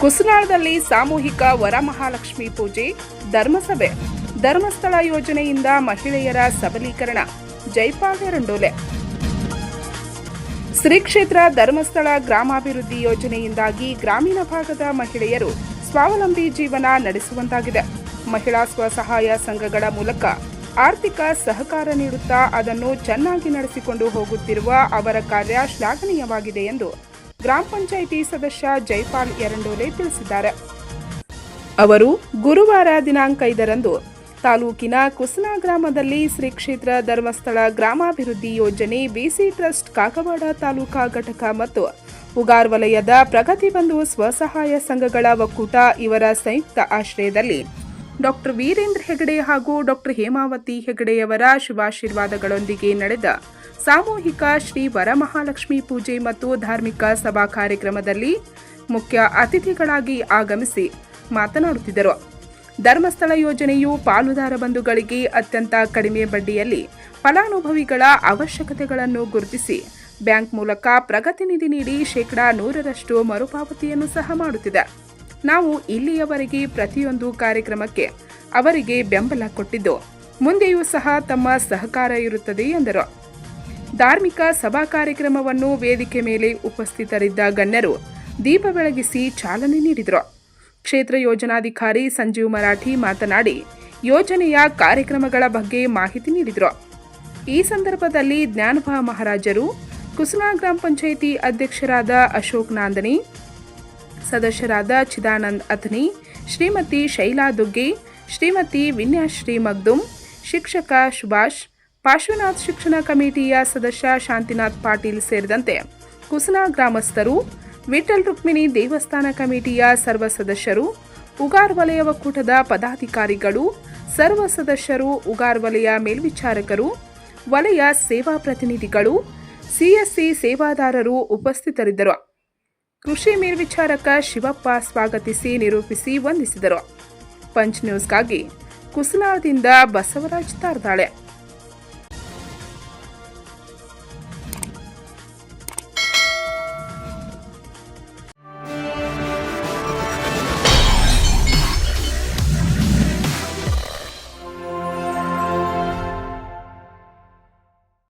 ಕುಸನಾಳದಲ್ಲಿ ಸಾಮೂಹಿಕ ವರಮಹಾಲಕ್ಷ್ಮಿ ಪೂಜೆ, ಧರ್ಮಸಭೆ, ಧರ್ಮಸ್ಥಳ ಯೋಜನೆಯಿಂದ ಮಹಿಳೆಯರ ಸಬಲೀಕರಣ, ಜೈಪಾಲ್ ರಂಡೋಲೆ. ಶ್ರೀ ಕ್ಷೇತ್ರ ಧರ್ಮಸ್ಥಳ ಗ್ರಾಮಾಭಿವೃದ್ಧಿ ಯೋಜನೆಯಿಂದಾಗಿ ಗ್ರಾಮೀಣ ಭಾಗದ ಮಹಿಳೆಯರು ಸ್ವಾವಲಂಬಿ ಜೀವನ ನಡೆಸುವಂತಾಗಿದೆ. ಮಹಿಳಾ ಸ್ವಸಹಾಯ ಸಂಘಗಳ ಮೂಲಕ ಆರ್ಥಿಕ ಸಹಕಾರ ನೀಡುತ್ತಾ ಅದನ್ನು ಚೆನ್ನಾಗಿ ನಡೆಸಿಕೊಂಡು ಹೋಗುತ್ತಿರುವ ಅವರ ಕಾರ್ಯ ಶ್ಲಾಘನೀಯವಾಗಿದೆ ಎಂದು ಗ್ರಾಮ ಪಂಚಾಯಿತಿ ಸದಸ್ಯ ಜೈಪಾಲ್ ಎರಡೋಲೆ ತಿಳಿಸಿದ್ದಾರೆ. ಅವರು ಗುರುವಾರ ದಿನಾಂಕ ಐದರಂದು ತಾಲೂಕಿನ ಕುಸನಾ ಗ್ರಾಮದಲ್ಲಿ ಶ್ರೀ ಕ್ಷೇತ್ರ ಧರ್ಮಸ್ಥಳ ಗ್ರಾಮಾಭಿವೃದ್ಧಿ ಯೋಜನೆ ಬಿಸಿ ಟ್ರಸ್ಟ್ ಕಾಕವಾಡ ತಾಲೂಕಾ ಘಟಕ ಮತ್ತು ಉಗಾರ್ ವಲಯದ ಪ್ರಗತಿ ಬಂಧು ಸ್ವಸಹಾಯ ಸಂಘಗಳ ಒಕ್ಕೂಟ ಇವರ ಸಂಯುಕ್ತ ಆಶ್ರಯದಲ್ಲಿ ಡಾಕ್ಟರ್ ವೀರೇಂದ್ರ ಹೆಗಡೆ ಹಾಗೂ ಡಾಕ್ಟರ್ ಹೇಮಾವತಿ ಹೆಗಡೆಯವರ ಶುಭಾಶೀರ್ವಾದಗಳೊಂದಿಗೆ ನಡೆದ ಸಾಮೂಹಿಕ ಶ್ರೀ ವರಮಹಾಲಕ್ಷ್ಮಿ ಪೂಜೆ ಮತ್ತು ಧಾರ್ಮಿಕ ಸಭಾ ಕಾರ್ಯಕ್ರಮದಲ್ಲಿ ಮುಖ್ಯ ಅತಿಥಿಗಳಾಗಿ ಆಗಮಿಸಿ ಮಾತನಾಡುತ್ತಿದ್ದರು. ಧರ್ಮಸ್ಥಳ ಯೋಜನೆಯು ಪಾಲುದಾರ ಬಂಧುಗಳಿಗೆ ಅತ್ಯಂತ ಕಡಿಮೆ ಬಡ್ಡಿಯಲ್ಲಿ ಫಲಾನುಭವಿಗಳ ಅವಶ್ಯಕತೆಗಳನ್ನು ಗುರುತಿಸಿ ಬ್ಯಾಂಕ್ ಮೂಲಕ ಪ್ರಗತಿ ನಿಧಿ ನೀಡಿ ಶೇಕಡಾ ನೂರರಷ್ಟು ಮರುಪಾವತಿಯನ್ನು ಸಹ ಮಾಡುತ್ತಿದೆ. ನಾವು ಇಲ್ಲಿಯವರೆಗೆ ಪ್ರತಿಯೊಂದು ಕಾರ್ಯಕ್ರಮಕ್ಕೆ ಅವರಿಗೆ ಬೆಂಬಲ ಕೊಟ್ಟಿದ್ದು, ಮುಂದೆಯೂ ಸಹ ತಮ್ಮ ಸಹಕಾರ ಇರುತ್ತದೆ ಎಂದರು. ಧಾರ್ಮಿಕ ಸಭಾ ಕಾರ್ಯಕ್ರಮವನ್ನು ವೇದಿಕೆ ಮೇಲೆ ಉಪಸ್ಥಿತರಿದ್ದ ಗಣ್ಯರು ದೀಪ ಬೆಳಗಿಸಿ ಚಾಲನೆ ನೀಡಿದರು. ಕ್ಷೇತ್ರ ಯೋಜನಾಧಿಕಾರಿ ಸಂಜೀವ್ ಮರಾಠಿ ಮಾತನಾಡಿ, ಯೋಜನೆಯ ಕಾರ್ಯಕ್ರಮಗಳ ಬಗ್ಗೆ ಮಾಹಿತಿ ನೀಡಿದರು. ಈ ಸಂದರ್ಭದಲ್ಲಿ ಜ್ಞಾನಭ ಮಹಾರಾಜರು ಕುಸುನಾ ಗ್ರಾಮ ಪಂಚಾಯಿತಿ ಅಧ್ಯಕ್ಷರಾದ ಅಶೋಕ್ ನಾಂದನಿ ಸದಸ್ಯರಾದ ಚಿದಾನಂದ್ ಅಥನಿ ಶ್ರೀಮತಿ ಶೈಲಾ ದುಗ್ಗಿ, ಶ್ರೀಮತಿ ವಿನ್ಯಾಶ್ರೀ ಮಗ್ದುಮ್ ಶಿಕ್ಷಕ ಸುಭಾಷ್, ಪಾರ್ಶ್ವನಾಥ್ ಶಿಕ್ಷಣ ಕಮಿಟಿಯ ಸದಸ್ಯ ಶಾಂತಿನಾಥ್ ಪಾಟೀಲ್ ಸೇರಿದಂತೆ ಕುಸನಾ ಗ್ರಾಮಸ್ಥರು ವಿಠಲ್ ರುಕ್ಮಿಣಿ ದೇವಸ್ಥಾನ ಕಮಿಟಿಯ ಸರ್ವ ಸದಸ್ಯರು, ಉಗಾರ್ ವಲಯ ಒಕ್ಕೂಟದ ಪದಾಧಿಕಾರಿಗಳು, ಸರ್ವ ಸದಸ್ಯರು, ಉಗಾರ್ ವಲಯ ಮೇಲ್ವಿಚಾರಕರು, ವಲಯ ಸೇವಾ ಪ್ರತಿನಿಧಿಗಳು ಸಿಎಸ್ಸಿ ಸೇವಾದಾರರು ಉಪಸ್ಥಿತರಿದ್ದರು. ಕೃಷಿ ಮೇಲ್ವಿಚಾರಕ ಶಿವಪ್ಪ ಸ್ವಾಗತಿಸಿ ನಿರೂಪಿಸಿ ವಂದಿಸಿದರು. ಪಂಚ್ ನ್ಯೂಸ್ಗಾಗಿ ಕುಸಲಾದಿಂದ ಬಸವರಾಜ್ ತಾರ್ದಾಳೆ.